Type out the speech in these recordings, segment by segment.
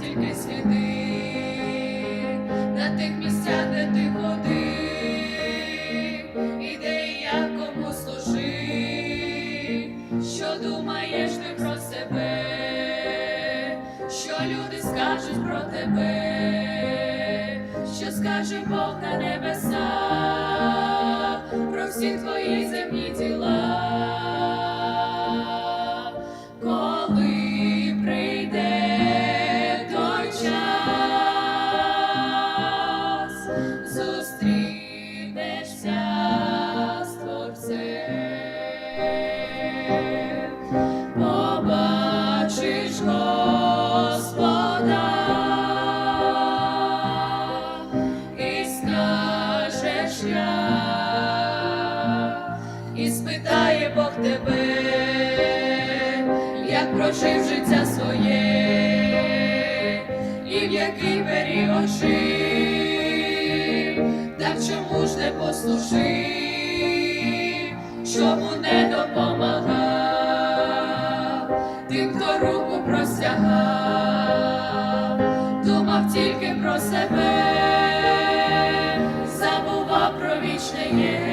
тільки сліди. На тих місцях, де ти ходив, і де кому служив, що думаєш ти про себе, що люди скажуть про тебе, що скаже Бог на небеса, про всі твої земні діла. життя, і спитає Бог тебе, як прожив життя своє, і в який період жив, так чому ж не послужив, чому не допомагав, тим, хто руку простягав, думав тільки про себе. Amen.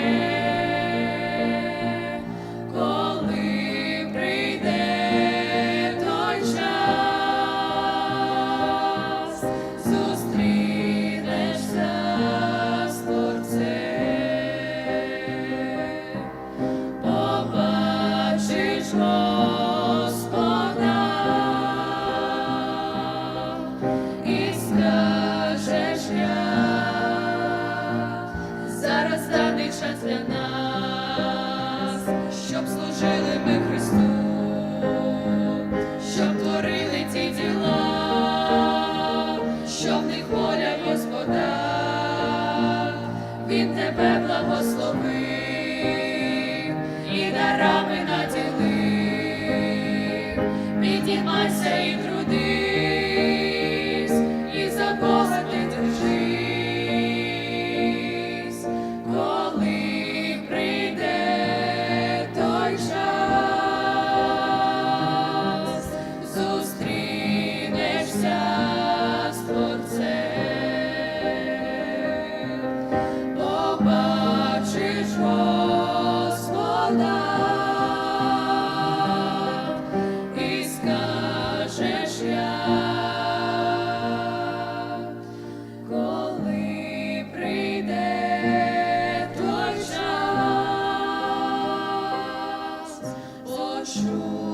Дай для нас, щоб служили ми Христу, щоб творили ті діла, що в них Господа, Він тебе благословив. sure.